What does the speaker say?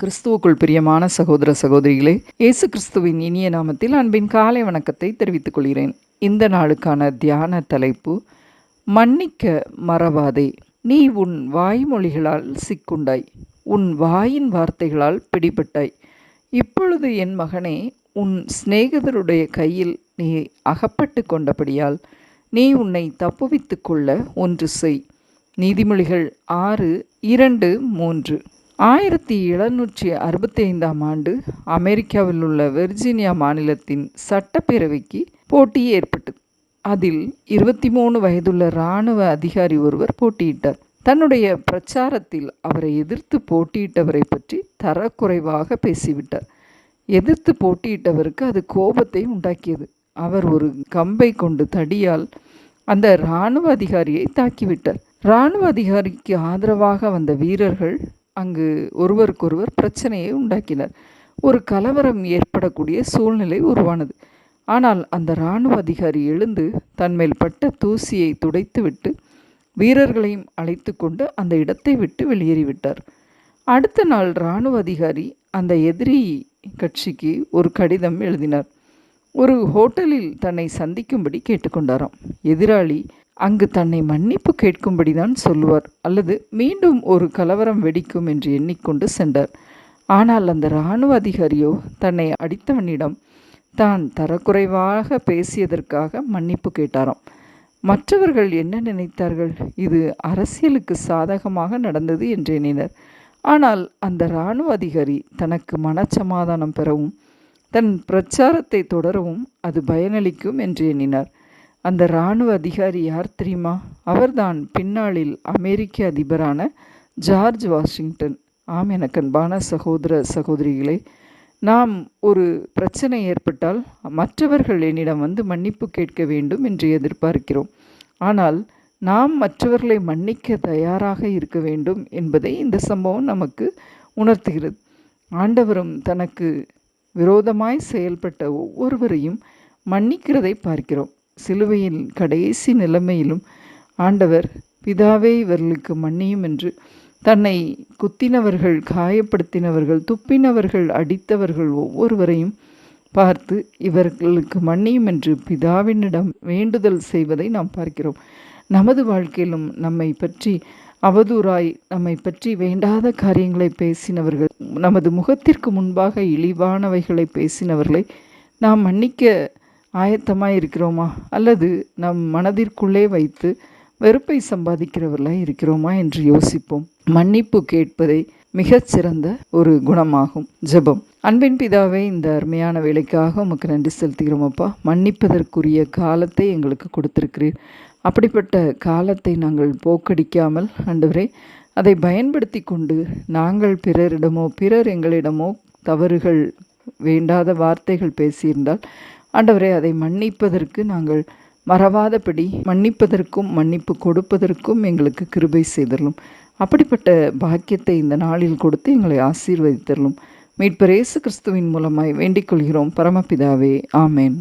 கிறிஸ்துவுக்குள் பிரியமான சகோதர சகோதரிகளே இயேசு கிறிஸ்துவின் இனிய நாமத்தில் அன்பின் காலை வணக்கத்தை தெரிவித்துக் கொள்கிறேன். இந்த நாளுக்கான தியான தலைப்பு மன்னிக்க மறவாதே நீ உன் வாய்மொழிகளால் சிக்குண்டாய் உன் வாயின் வார்த்தைகளால் பிடிபட்டாய். இப்பொழுது என் மகனே உன் சிநேகிதருடைய கையில் நீ அகப்பட்டு கொண்டபடியால் நீ உன்னை தப்புவித்து கொள்ள ஒன்று செய். நீதிமொழிகள் ஆறு இரண்டு மூன்று. ஆயிரத்தி எழுநூற்றி அறுபத்தி ஐந்தாம் ஆண்டு அமெரிக்காவில் உள்ள வெர்ஜீனியா மாநிலத்தின் சட்டப்பேரவைக்கு போட்டி ஏற்பட்டது. அதில் இருபத்தி மூணு வயதுள்ள இராணுவ அதிகாரி ஒருவர் போட்டியிட்டார். தன்னுடைய பிரச்சாரத்தில் அவரை எதிர்த்து போட்டியிட்டவரை பற்றி தரக்குறைவாக பேசிவிட்டார். எதிர்த்து போட்டியிட்டவருக்கு அது கோபத்தை உண்டாக்கியது. அவர் ஒரு கம்பை கொண்டு தடியால் அந்த இராணுவ அதிகாரியை தாக்கிவிட்டார். இராணுவ அதிகாரிக்கு ஆதரவாக வந்த வீரர்கள் அங்கு ஒருவருக்கொருவர் பிரச்சனையை உண்டாக்கினர். ஒரு கலவரம் ஏற்படக்கூடிய சூழ்நிலை உருவானது. ஆனால் அந்த இராணுவ அதிகாரி எழுந்து தன்மேல் பட்ட தூசியை துடைத்துவிட்டு வீரர்களையும் அழைத்து கொண்டு அந்த இடத்தை விட்டு வெளியேறிவிட்டார். அடுத்த நாள் இராணுவ அதிகாரி அந்த எதிரி கட்சிக்கு ஒரு கடிதம் எழுதினார். ஒரு ஹோட்டலில் தன்னை சந்திக்கும்படி கேட்டுக்கொண்டாராம். எதிராளி அங்கு தன்னை மன்னிப்பு கேட்கும்படி தான் சொல்லுவார் அல்லது மீண்டும் ஒரு கலவரம் வெடிக்கும் என்று எண்ணிக்கொண்டு சென்றார். ஆனால் அந்த இராணுவ அதிகாரியோ தன்னை அடித்தவனிடம் தான் தரக்குறைவாக பேசியதற்காக மன்னிப்பு கேட்டாராம். மற்றவர்கள் என்ன நினைத்தார்கள்? இது அரசியலுக்கு சாதகமாக நடந்தது என்று எண்ணினர். ஆனால் அந்த இராணுவ அதிகாரி தனக்கு மனச்சமாதானம் பெறவும் தன் பிரச்சாரத்தை தொடரவும் அது பயனளிக்கும் என்று எண்ணினார். அந்த இராணுவ அதிகாரி யார் தெரியுமா? அவர்தான் பின்னாளில் அமெரிக்க அதிபரான ஜார்ஜ் வாஷிங்டன். ஆம் எனக்கன்பான சகோதர சகோதரிகளே நாம் ஒரு பிரச்சனை ஏற்பட்டால் மற்றவர்கள் என்னிடம் வந்து மன்னிப்பு கேட்க வேண்டும் என்று எதிர்பார்க்கிறோம். ஆனால் நாம் மற்றவர்களை மன்னிக்க தயாராக இருக்க வேண்டும் என்பதை இந்த சம்பவம் நமக்கு உணர்த்துகிறது. ஆண்டவரும் தனக்கு விரோதமாய் செயல்பட்ட ஒவ்வொருவரையும் மன்னிக்கிறதை பார்க்கிறோம். சிலுவையின் கடைசி நிலைமையிலும் ஆண்டவர் பிதாவே இவர்களுக்கு மன்னியும் என்று தன்னை குத்தினவர்கள் காயப்படுத்தினவர்கள் துப்பினவர்கள் அடித்தவர்கள் ஒவ்வொருவரையும் பார்த்து இவர்களுக்கு மன்னியும் என்று பிதாவினிடம் வேண்டுதல் செய்வதை நாம் பார்க்கிறோம். நமது வாழ்க்கையிலும் நம்மை பற்றி அவதூறாய் நம்மை பற்றி வேண்டாத காரியங்களை பேசினவர்கள் நமது முகத்திற்கு முன்பாக இழிவானவைகளை பேசினவர்களை நாம் மன்னிக்க ஆயத்தமாக இருக்கிறோமா? அல்லது நம் மனதிற்குள்ளே வைத்து வெறுப்பை சம்பாதிக்கிறவர்களாக இருக்கிறோமா என்று யோசிப்போம். மன்னிப்பு கேட்பதை மிகச்சிறந்த ஒரு குணமாகும். ஜெபம். அன்பின் பிதாவே இந்த அருமையான வேலைக்காக உமக்கு நன்றி செலுத்துகிறோம் அப்பா. மன்னிப்பதற்குரிய காலத்தை எங்களுக்கு கொடுத்திருக்கிறீர். அப்படிப்பட்ட காலத்தை நாங்கள் போக்கடிக்காமல் ஆண்டவரே அதை பயன்படுத்தி கொண்டு நாங்கள் பிறரிடமோ பிறர் எங்களிடமோ தவறுகள் வேண்டாத வார்த்தைகள் பேசியிருந்தால் ஆண்டவரே அதை மன்னிப்பதற்கு நாங்கள் மறவாதபடி மன்னிப்பதற்கும் மன்னிப்பு கொடுப்பதற்கும் எங்களுக்கு கிருபை செய்தரலும். அப்படிப்பட்ட பாக்கியத்தை இந்த நாளில் கொடுத்து எங்களை ஆசீர்வதித்தரலும். மீட்பர் இயேசு கிறிஸ்துவின் மூலமாய் வேண்டிக் கொள்கிறோம். பரமபிதாவே ஆமேன்.